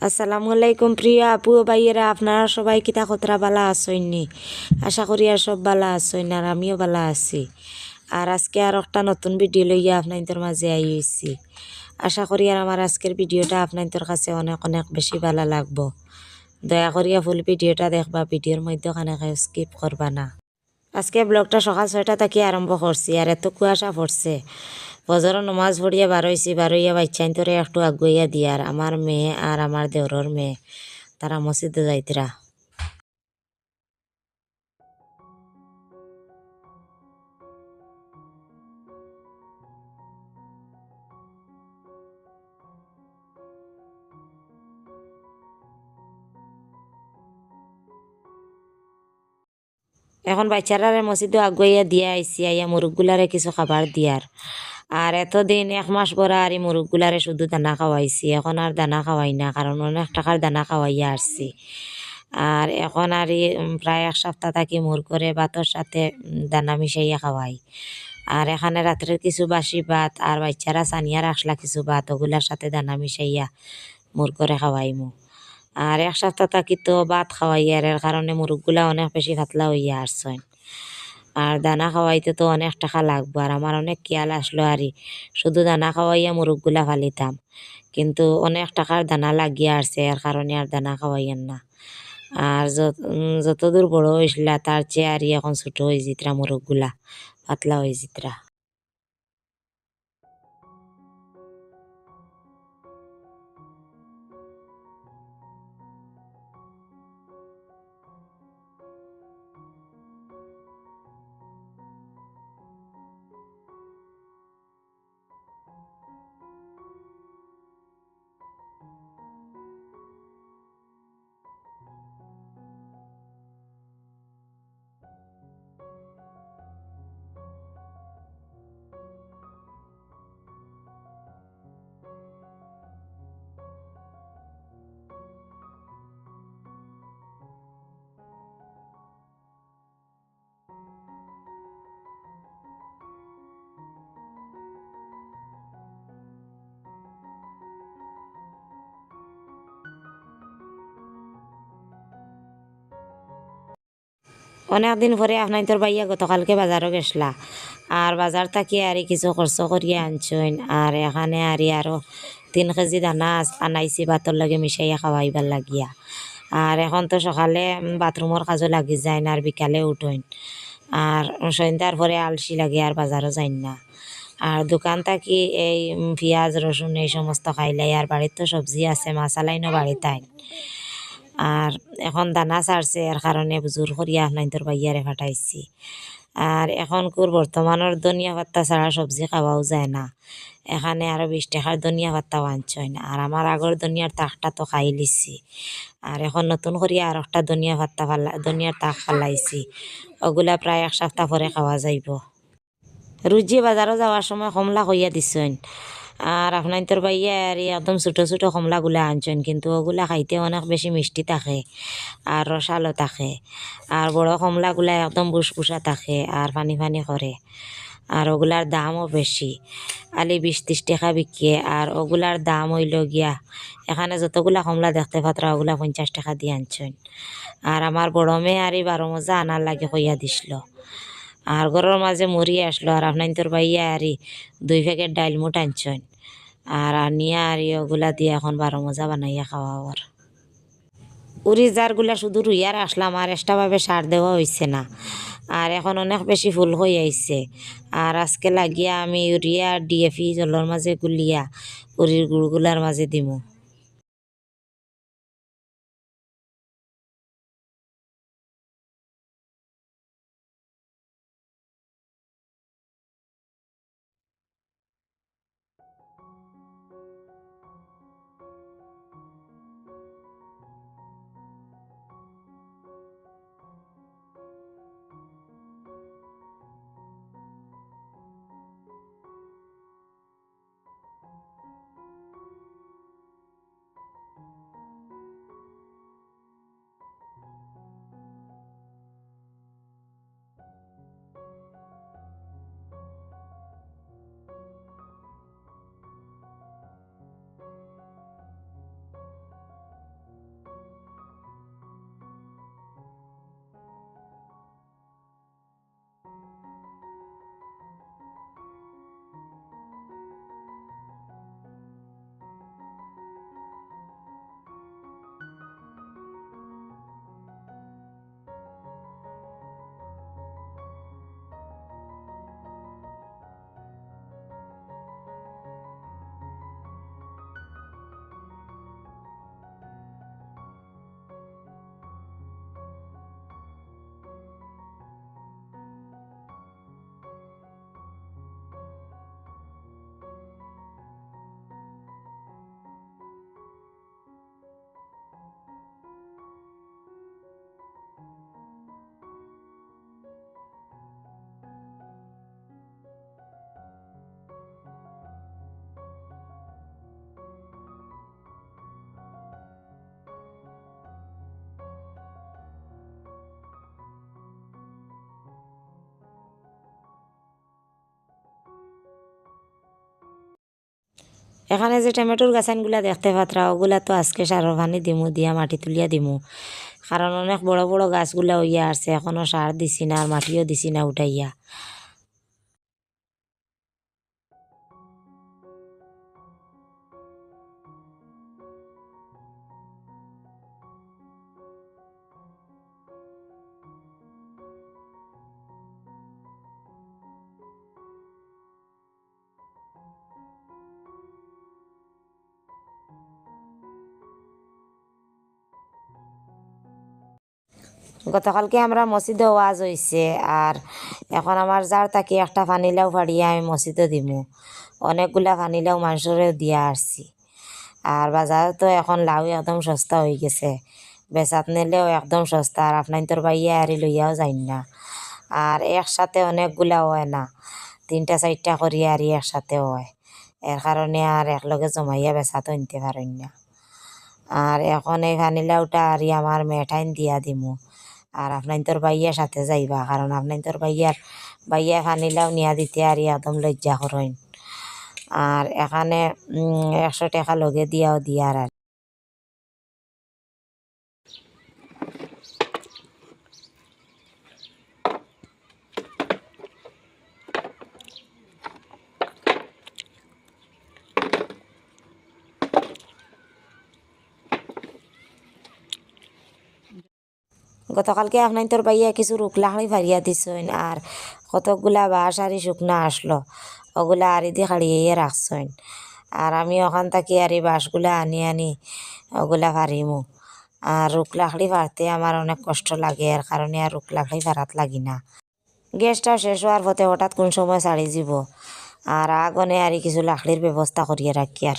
আসসালামু আলাইকুম প্রিয় আপু ও ভাইয়েরা, আপনারা সবাই কিতা কতরা বালা আসইনি আশা করি আর সব বালা আসইন আর আমিও বালা আছি। আর আজকে আর একটা নতুন ভিডিও লইয়া আপনাদের মাঝে আই হইছি। আশা করি আর আমার আজকের ভিডিওটা আপনাদের কাছে অনেক অনেক বেশি ভালো লাগবো। দয়া করিয়া ফুল ভিডিওটা দেখবা ভিডিওর মধ্যে খানে স্কিপ করবা না। আজকে ব্লগটা সকাল ছয়টা থেকে আরম্ভ করছি, আর এত কুয়াশা পড়ছে। বজর নমাজ পড়িয়া বারোইছি বারোইয়া বাচ্চাইন তোরে একটু আগুইয়া দিয়ার আমার মেয়ে আর আমার দেওরর মেয়ে। তারা মসজিদে যাইতরা এখন বাচ্চারারে মসজিদে আগুয়াইয়া দিয়া আইসি আইয়া মুরগগুলারে কিছু খাবার দিয়ার আর এতদিন এক মাস পরে আর এই মুরগগুলারে শুধু দানা খাওয়াইছি। এখন আর দানা খাওয়াই না, কারণ অনেক টাকার দানা খাওয়াইয়া আসছি। আর এখন আর প্রায় এক সপ্তাহ থাকি মুর করে ভাতর সাথে দানা মিশাইয়া খাওয়াই। আর এখানে রাত্রের কিছু বাসি ভাত আর বাচ্চারা সানিয়া রাখলা কিছু ভাত, ওগুলার সাথে দানা মিশাইয়া মুর করে খাওয়াইমু। আর এক সপ্তাহ থাকি তো ভাত খাওয়াই আর এর কারণে মুরগগুলা অনেক বেশি পাতলা হইয়া আসছেন আর দানা খাওয়াইতে তো অনেক টাকা লাগবো, আর আমার অনেক খেয়াল আসলো আরই শুধু দানা খাওয়াইয়া মুরগগুলা ফালিতাম। কিন্তু অনেক টাকার দানা লাগিয়ে আসছে, এর কারণে আর দানা খাওয়াইয়েন না। আর যত যতদূর বড় হয়েছিল তার চেয়ে আর এখন ছোটো হয়ে জিতরা মুরগগুলা, পাতলা হয়ে জিতরা। অনেক দিন পরে আপনার তোর বাইয়া গতকালকে বাজারও গেছলা। আর বাজার থাকি আর কিছু খরচ করিয়া আনছইন। আর এখানে আরি আরও তিন কেজি দানা, আনাইছি ভাতর লগে মিশাইয়া খাওয়াইবার লাগিয়া। আর এখন তো সকালে বাথরুমের কাজও লাগি যায় না আর বিকালে উঠইন। আর সন্ধ্যার পরে আলসি লাগে আর বাজারও যাই না। আর দোকান থাকি এই পেঁয়াজ রসুন এই সমস্ত খাইলাই আর বাড়ির তো সবজি আছে মাসালাইনও বাড়িতে আইন। আর এখন দানা ছাড়ছে, এর কারণে জোর করিয়া আপনাদের বাইয়ারে ফাটাইছি আর এখন কুর বর্তমানের ধনিয়া পাত্তা ছাড়া সবজি খাওয়াও যায় না। এখানে আরও বিশ টাকার ধনিয়া পাত্তাও আনছয় না। আর আমার আগর ধনিয়ার তাকটা তো খাই লিছি। আর এখন নতুন করিয়া আর একটা ধনিয়া পাত্তা ফালা ধনিয়ার তাক ফালাইছি। ওগুলা প্রায় এক সপ্তাহ পরে খাওয়া যাইব। রুজি বাজারও যাওয়ার সময় কমলা কইয়া দিছেন আর আপনার তোর বাইয়া আর একদম ছোটো ছোটো কমলাগুলা আনছেন কিন্তু ওগুলা খাইতে অনেক বেশি মিষ্টি থাকে আর রসালো থাকে। আর বড় কমলাগুলা একদম বুসবুসা থাকে আর পানি পানি করে আর ওগুলার দামও বেশি আলি বিশ ত্রিশ টাকা বিকে আর ওগুলার দাম হইল গিয়া এখানে যতগুলা কমলা দেখতে পাত্রা ওগুলা পঞ্চাশ টাকা দিয়ে আনছেন আর আমার বড় মেয়ে আর এই বারো মজা আনার লাগে, কইয়া দিছিল। আর ঘরের মাঝে মরি আসলো, আর আপনার তোর বাইয়া আরি দুই প্যাকেট ডাইল মুট আনছেন। আর আনিয়া আর ওগুলা দিয়ে এখন বারো মজা বানাইয়া খাওয়া আর উড়ি জারগুলা শুধু রুইয়ার আসলাম, আর এক্সট্রাভাবে সার দেওয়া হয়েছে না। আর এখন অনেক বেশি ফুল হয়ে আইছে। আর আজকে লাগিয়া আমি ইউরিয়া ডিএফি জলের মাঝে গুলিয়া উড়ির গুড়গুলার মাঝে দিমু। এখানে যে টমেটোর গাছানগুলা দেখতে পাত্রা ওগুলা তো আজকে সার পানি দিমু, দিয়া মাটি তুলিয়া দিমু। কারণ অনেক বড় বড় গাছগুলা হইয়া আসছে এখনও সার দিছি না, আর মাটিও দিছি না উঠাইয়া। গতকালকে আমরা মসজিদে ওয়াজ হইছে আর এখন আমার যার তাকে একটা ফানিলাও ফাড়িয়ে আমি মসজিদে দিমু। অনেকগুলা ফানিলাও মানুষেরও দিয়া আসছি। আর বাজারে তো এখন লাউ একদম সস্তা হয়ে গেছে। বেচাত নিলেও একদম সস্তা আর আপনার তোর বাইয়া আরি লইয়াও যাই না। আর একসাথে অনেকগুলা হয় না। তিনটা চারটা করি আরি একসাথে হয়। এর কারণে আর একলগে জমাইয়া বেচাতো নিতে পারেন না। আর এখন এই ফানিলাওটা আরি আমার মেঠাইন দিয়া দিমু। আর আপনার তোর বাইয়ার সাথে যাইবা, কারণ আপনার তোর বাইয়ার বাইয়া খানিলাও নিয়া দিতে আর একদম লজ্জা করেন। আর এখানে একশো টাকা লগে দিয়াও দিয়ার আর গতকালকে আপনার তোর বাইয়া কিছু রুকলাহাড়ি ফারিয়া দিছেন আর কতকগুলা বাঁশ আরি শুকনা আসলো, ওগুলা আরি দিয়ে খাড়িয়ে রাখছেন। আর আমি ওখান থাকি আর এই বাঁশগুলা আনি আনি ওগুলা ফারিমু আর রুকলাহাড়ি ফারতে আমার অনেক কষ্ট লাগে, এর কারণে আর রুকলাহাড়ি ফারাত লাগি না। গ্যাসটা শেষ হওয়ার পথে হঠাৎ কোন সময় ছাড়ি যাব আর আগনে আর কিছু লাকড়ির ব্যবস্থা করিয়ে রাখি আর।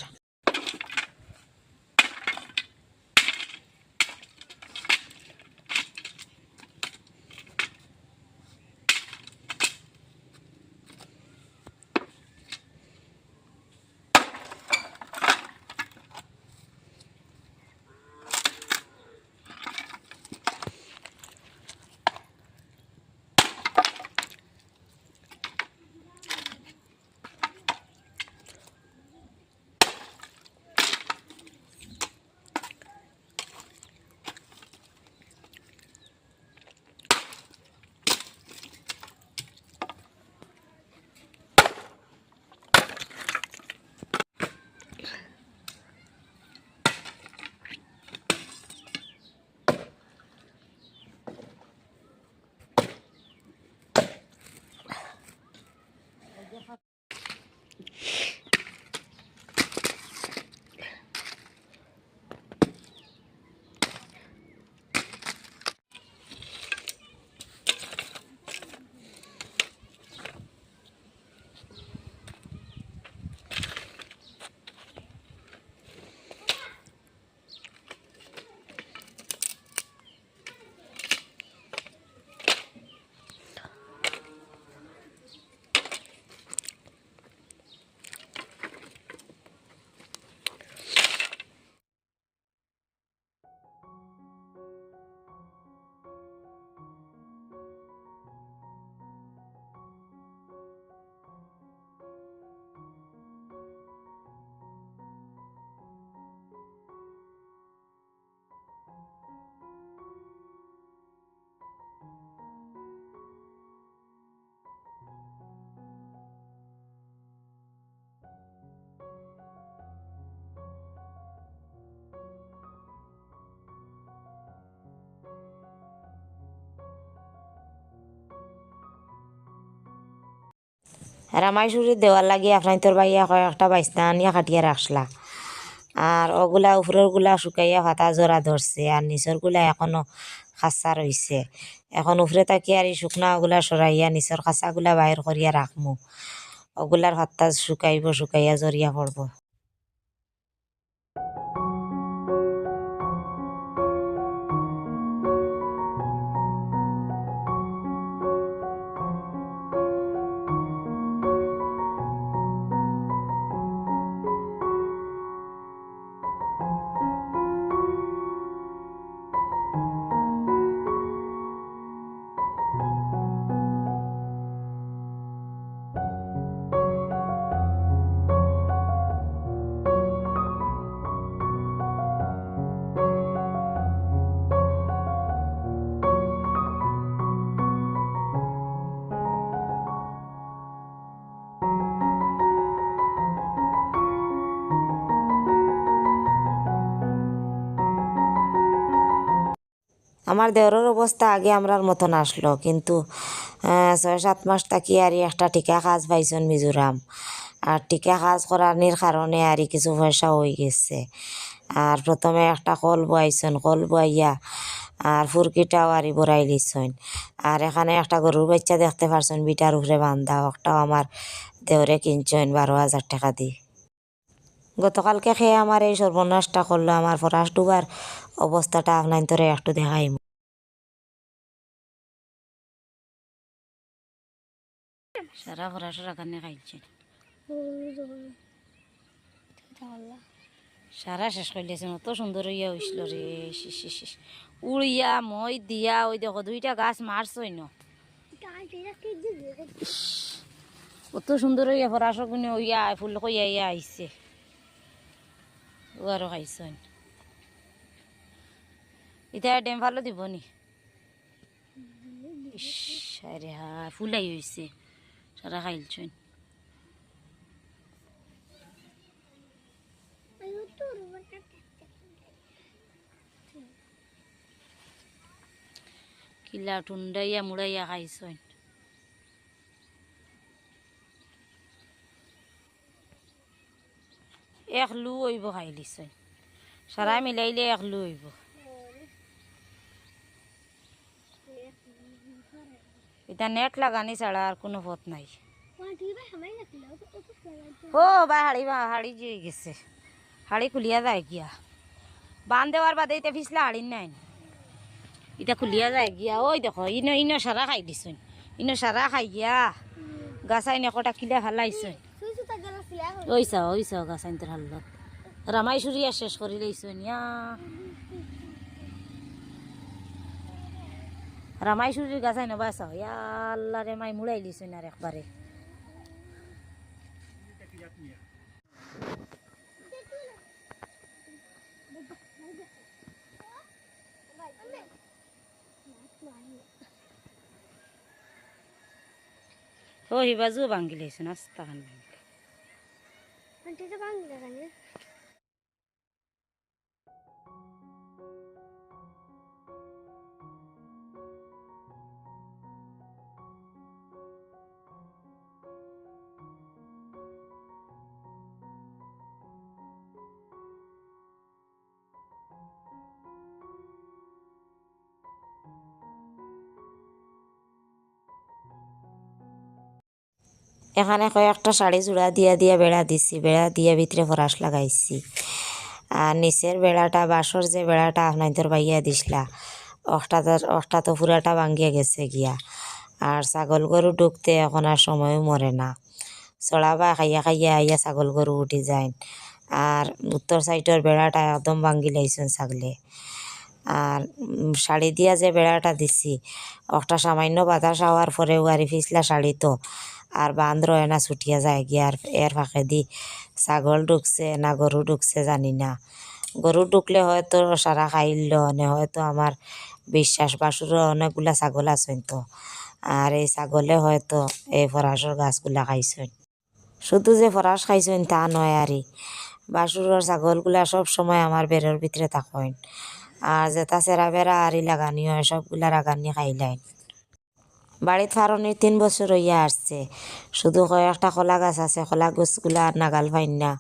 রামাইশুরির দেওয়ার লাগি আপনার তোর বাইয়া কয়েকটা বাইস্তা আনিয়া কাটিয়া রাখলা। আর ওগুলা উপরেরগুলা শুকাইয়া ভাতা জোড়া ধরছে, আর নিচেরগুলা এখনও খাসা রয়েছে এখন উপরে তাকি আর এই শুকনা ওগুলা সরাইয়া নিচের খাসাগুলা বাইর করিয়া রাখমু। ওগুলার ভাতটা শুকাইব, শুকাইয়া জরিয়া পড়ব। আমার দেওরের অবস্থা আগে আমরার মতন আসলো, কিন্তু ছয় সাত মাস থাকি আর একটা টিকা কাজ পাইছেন মিজোরাম। আর টিকা কাজ করানির কারণে আর কিছু পয়সা হয়ে গেছে। আর প্রথমে একটা কল বয়াইছেন, কল বয়াইয়া, আর ফুরকিটাও আরি বড়াই লিছন। আর এখানে একটা গরুর বাচ্চা দেখতে পারছেন, বিটার উপরে বান্ধা, ওটাও আমার দেওরে কিনছেন বারো হাজার টাকা দিয়ে গতকালকে খেয়ে আমার এই সর্বনাশটা করল, আমার ফরাস ডুবার অবস্থাটা আপনার তোরে একটু দেখাই। সারা ফরাস রাখানে খাইছে। সারা শেষ করলেছেন অত সুন্দর হইয়া হইছিল রে। উড়িয়া, মই দিয়া, ওই দেখো দুইটা গাছ মারছই ন অত সুন্দর হইয়া ফরাস গুনে হইয়া ফুল কইয়া ইয়া আইছে। ও আরও খাইছন এতিয়া ডেম ভালো দিব নি আরে হা, ফুলাই হইছে। সারা খাইলছন কিলা টুন্ডাইয়া মুড়াইয়া খাইছন এক লু হইব খাই লিছন সারা মিলাইলে এক লু হইব। এটা নেট লাগানি ছাড়া আর কোনো পথ নাই ও বা হাড়ি হাড়ি যে গেছে হাড়ি খুলিয়া যায় গিয়া বান দেওয়ার বাদে এটা ফিসলা হাড়ি নাই এটা খুলিয়া যায় গিয়া ওই দেখো ইনো ইনো সারা খাই দিছুন ইনো সারা খাই গিয়া গাছাই নেকটা কিলা হালাইছুন ওইসা ওইসা গাছাইন তোর হাল্লত রামাই সুরিয়া শেষ করি লইছুন ইয়া রামাই সুরির গাছাই নবাসা ইয়া আল্লাহ রে মাই মুড়াই লিছুন আর একবারে। ও হিবাজু ভাঙ্গি লাইছুন আস্তা ভাঙ্গি এখানে কয়েকটা শাড়ি জোড়া দিয়া দিয়া বেড়া দিছি, বেড়া দিয়া ভিতরে ফরাস লাগাইছি। আর নিচের বেড়াটা বাঁশর যে বেড়াটা আপনাদের বাইয়া দিছিলা অষ্টা অষ্টা তো পুরাটা ভাঙ্গিয়া গেছে গিয়া। আর ছাগল গরু ঢুকতে এখন আর সময়ও মরে না। চড়াবা খাইয়া খাইয়া আইয়া ছাগল গরু উঠি যায় আর উত্তর সাইডের বেড়াটা একদম ভাঙ্গি লাইছেন ছাগলে। আর শাড়ি দিয়া যে বেড়াটা দিছি, একটা সামান্য বাতাস হওয়ার পরেও গাড়ি ফিসলা শাড়ি তো। আর বান্ধ রয় না ছুটিয়া যায় গিয়ে আর এর ফাঁকে দি। ছাগল ঢুকছে না গরু ঢুকছে জানি না। গরু ঢুকলে হয়তো সারা খাইল, নে হয়তো আমার বিশ্বাস বাসুরও অনেকগুলা ছাগল আছেন তো। আর এই ছাগলে হয়তো এই ফরাসর গাছগুলা খাইছেন। শুধু যে ফরাস খাইছেন তা নয় আরই বাসুরের ছাগলগুলা সব সময় আমার বেরের ভিতরে থাকেন। আর যেটা চেরা বেড়া আরি লাগানি হয়, সবগুলা রাগানি খাইলাইন বাড়িত ফারণি তিন বছর হইয়া আসছে। শুধু কয়েকটা কলা গাছ আছে, কলা গাছগুলা আর নাগাল পাইন না,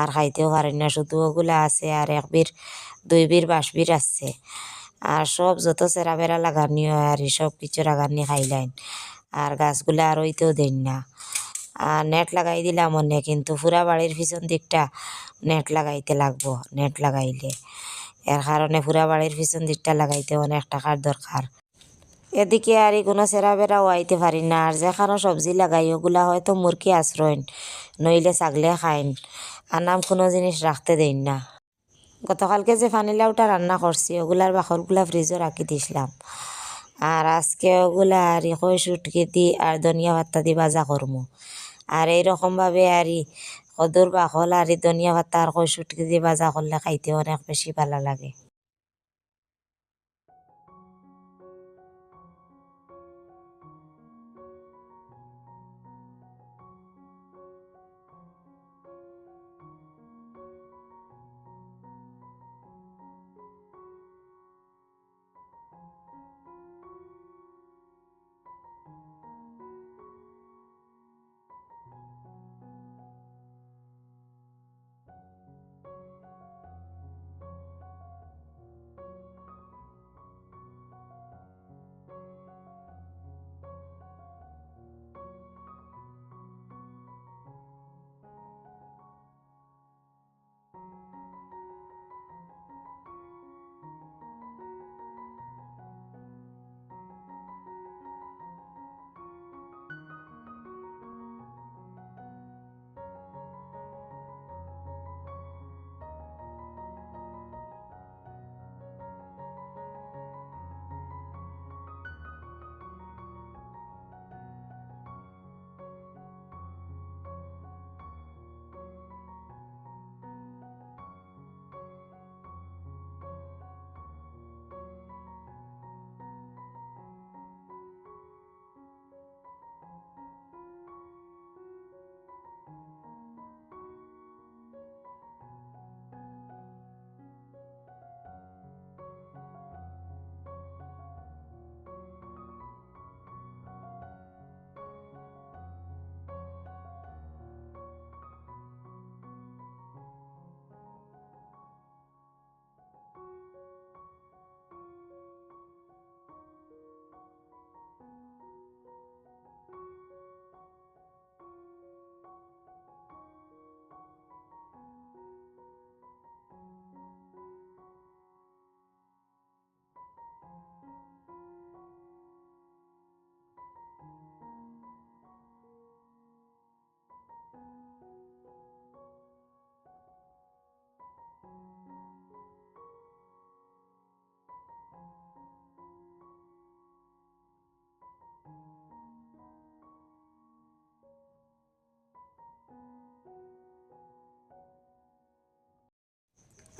আর খাইতেও পারেন না। শুধু ওগুলা আছে আর এক বীর, দুই বীর বাঁশ বীর আছে। আর সব যত চেরা বেড়া লাগানি হয় আর সব কিছু রাগানি খাইলাইন, আর গাছগুলা আর ওইতেও দেন না। আর নেট লাগাই দিলাম মনে কিন্তু পুরা বাড়ির পিছন দিকটা নেট লাগাইতে লাগবো, নেট লাগাইলে। এর কারণে পুরা বাড়ির পিছন দিকটা লাগাইতে অনেক টাকার দরকার। এদিকে আর কোনো সেরা বেড়াও আইতে পারি না। আর যেখানে সবজি লাগাই, ওগুলা হয়তো মুরগি আশ্রয় নইলে ছাগলে খাইন। আনাম কোনো জিনিস রাখতে দেন না। গতকালকে যে ফানিলাউটা রান্না করছি, ওগুলার বাখরগুলা ফ্রিজে রাখি দিছিলাম। আর আজকে ওগুলা আর কই সুটকি দি আর ধনিয়া পাত্তা দি ভাজা করমু। আর এইরকমভাবে আর কদুর বাখল আর ধনিয়া পাত্তা আর কই সুটকি দি ভাজা করলে খাইতে অনেক বেশি ভালো লাগে।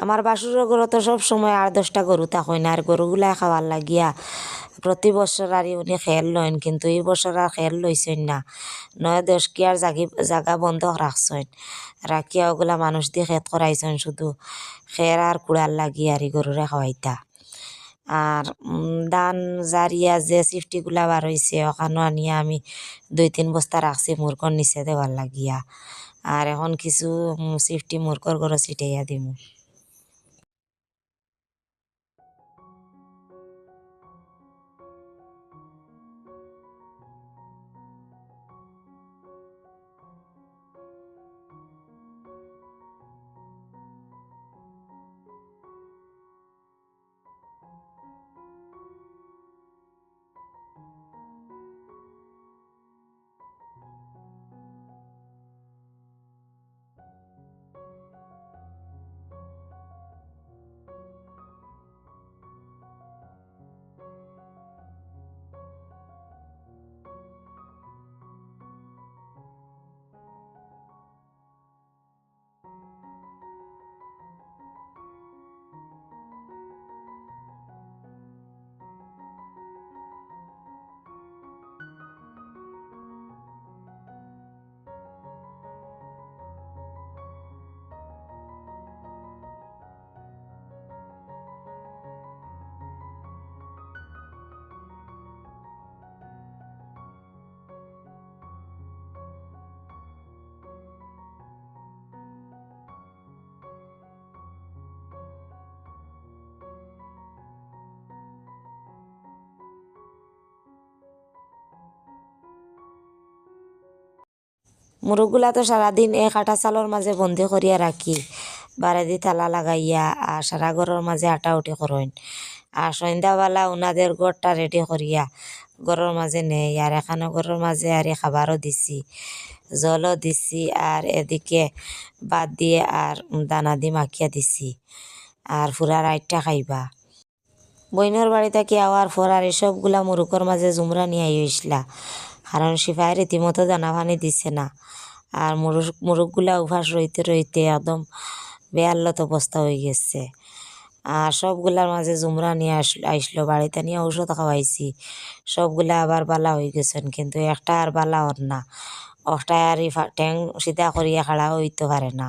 আমার বাসুরের গরু তো সব সময় আর দশটা গরু থাকই না আর গরুগুলা খাওয়ার লাগিয়া। প্রতি বছর আর উনি খেয়াল লইন, কিন্তু এই বছর আর খেয়াল লইছেন না। নয়, দশ কি আর জাগি, জাগা বন্ধ রাখছেন রাখিয়া ওগুলা মানুষ দিয়ে খেত করাইছেন শুধু। খের আর কুড়ার লাগি আর গরুরে খাওয়াইতা আর দান জারিয়া যে সিফটিগুলা বার হয়েছে ওখানে আনিয়া আমি দুই তিন বস্তা রাখছি মুরগর নিচে দেওয়ার লাগিয়া। আর এখন কিছু সিফটি মুরগর গরো ছিটাইয়া দিমু। মুরগগুলা তো সারাদিন এক আটা চালর মাঝে বন্দি করিয়া রাখি বারেদি তালা লাগাইয়া আর সারা ঘরের মাঝে আটা উঠি করইন আর সন্ধ্যাবেলা উনাদের গড়টা রেডি করিয়া ঘরের মাঝে নেই আর এখানে ঘরের মাঝে আর খাবারও দিছি জলও দিছি আর এদিকে বাদ দিয়ে আর দানা দি মাখিয়া দিছি আর ফুরা রাইটটা খাইবা। বইনের বাড়ি থেকে আওয়ার পর আর এসবগুলা মুরুকর মাঝে জুমরা নিয়ে আইসলা কারণ সিপাহী রীতিমতো দানা পানি দিছে না। আর মুরুখ, মুরুখগুলা উপাস রইতে রইতে একদম বেয়াল্লত অবস্থা হয়ে গেছে। আর সবগুলার মাঝে জুমরা নিয়ে আসলো, আইসলো। বাড়িতে নিয়ে ঔষধ খাওয়াইছি। সবগুলা আবার বালা হয়ে গেছেন, কিন্তু একটা আর বালা হন না। একটা আর ঠ্যাং সিধা করিয়া খাড়া হইতে পারে না।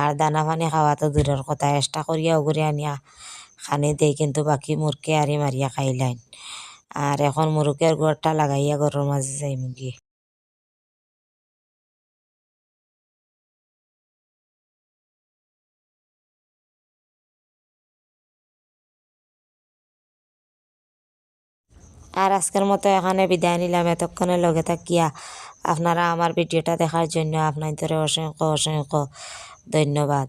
আর দানা পানি খাওয়া তো দূরের কথা এক্সট্রা করিয়া উগরে নিয়া খানি দেই, কিন্তু বাকি মুরকে আরি মারিয়া খাইলাইন আর এখন মুরুকের গড়টা লাগাইয়া গরুর মাঝে যাই মুগি আর আজকের মতো এখানে বিদায় নিলাম। এতক্ষণে লগে থাকিয়া আপনারা আমার ভিডিওটা দেখার জন্য আপনাদের অসংখ্য অসংখ্য ধন্যবাদ।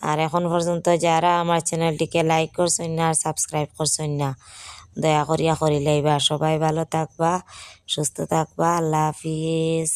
আর এখন পর্যন্ত যারা আমার চ্যানেলটিকে লাইক করছেন না, আর সাবস্ক্রাইব করছেন না দয়া করিয়া করিলেইবা সবাই ভালো থাকবা সুস্থ থাকবা আল্লাহ হাফিজ।